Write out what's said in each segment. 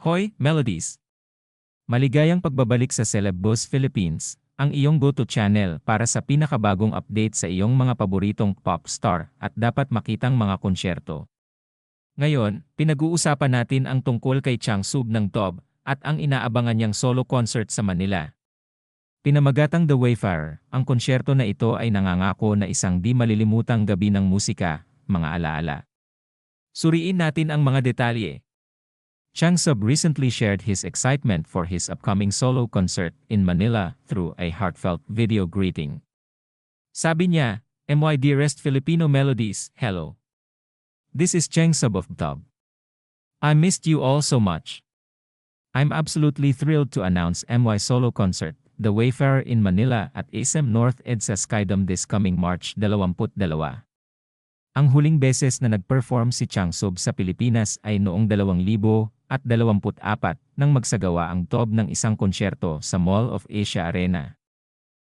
Hoy, Melodies! Maligayang pagbabalik sa Celeb Boss Philippines, ang iyong go-to channel para sa pinakabagong update sa iyong mga paboritong pop star at dapat makitang mga konsyerto. Ngayon, pinag-uusapan natin ang tungkol kay Chang Sub ng Tob at ang inaabangan niyang solo concert sa Manila. Pinamagatang The Wayfarer, ang konsyerto na ito ay nangangako na isang di malilimutang gabi ng musika, mga alaala. Suriin natin ang mga detalye. Chang Sub recently shared his excitement for his upcoming solo concert in Manila through a heartfelt video greeting. Sabi niya, MY Dearest Filipino Melodies, hello. This is Chang Sub of Dub. I missed you all so much. I'm absolutely thrilled to announce MY solo concert, The Wayfarer in Manila at SM North EDSA Skydome this coming March 22. Ang huling beses na nag-perform si Chang Sub sa Pilipinas ay noong 2024 nang magsagawa ang tob ng isang konsyerto sa Mall of Asia Arena.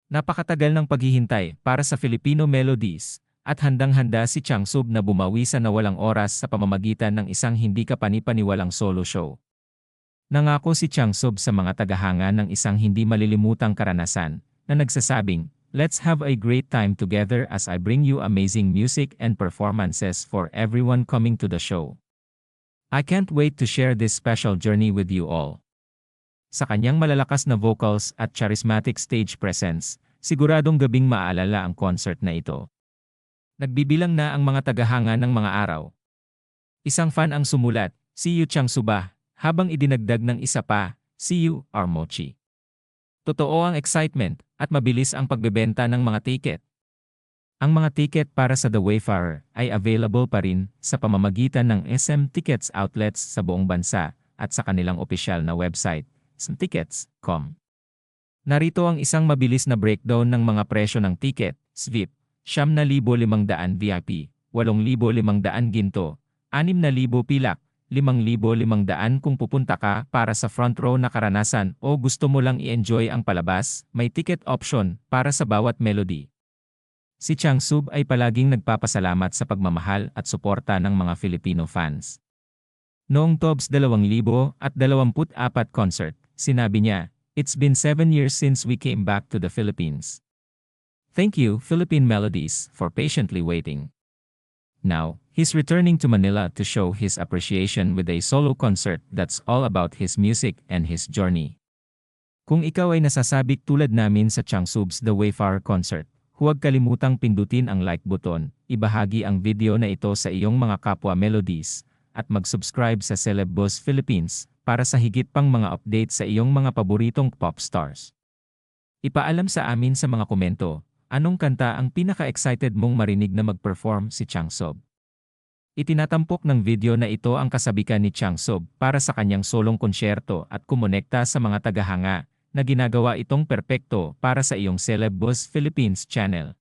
Napakatagal ng paghihintay para sa Filipino Melodies at handang-handa si Chang Sub na bumawi sa nawalang oras sa pamamagitan ng isang hindi kapanipaniwalang solo show. Nangako si Chang Sub sa mga tagahanga ng isang hindi malilimutang karanasan na nagsasabing, Let's have a great time together as I bring you amazing music and performances for everyone coming to the show. I can't wait to share this special journey with you all. Sa kanyang malalakas na vocals at charismatic stage presence, siguradong gabing maalala ang concert na ito. Nagbibilang na ang mga tagahanga ng mga araw. Isang fan ang sumulat, See you Chang Subah, habang idinagdag ng isa pa, See you, Armochi. Totoo ang excitement at mabilis ang pagbebenta ng mga tiket. Ang mga tiket para sa The Wayfarer ay available pa rin sa pamamagitan ng SM Tickets outlets sa buong bansa at sa kanilang opisyal na website, smtickets.com. Narito ang isang mabilis na breakdown ng mga presyo ng tiket, SVIP, 7,500 VIP, 8,500 ginto, 6,000 pilak, 5,500 kung pupunta ka para sa front row na karanasan o gusto mo lang i-enjoy ang palabas, may ticket option para sa bawat melody. Si Chang Sub ay palaging nagpapasalamat sa pagmamahal at suporta ng mga Filipino fans. Noong TOBS 2024 concert, sinabi niya, It's been seven years since we came back to the Philippines. Thank you, Philippine Melodies, for patiently waiting. Now, he's returning to Manila to show his appreciation with a solo concert that's all about his music and his journey. Kung ikaw ay nasasabik tulad namin sa Changsub's The Wayfarer concert, huwag kalimutang pindutin ang like button, ibahagi ang video na ito sa iyong mga kapwa melodies, at mag-subscribe sa Celeb Boss Philippines para sa higit pang mga update sa iyong mga paboritong pop stars. Ipaalam sa amin sa mga komento, anong kanta ang pinaka-excited mong marinig na mag-perform si Chang Sob? Itinatampok ng video na ito ang kasabikan ni Chang Sob para sa kanyang solong konsyerto at kumonekta sa mga tagahanga na ginagawa itong perpekto para sa iyong Celeb Boss Philippines channel.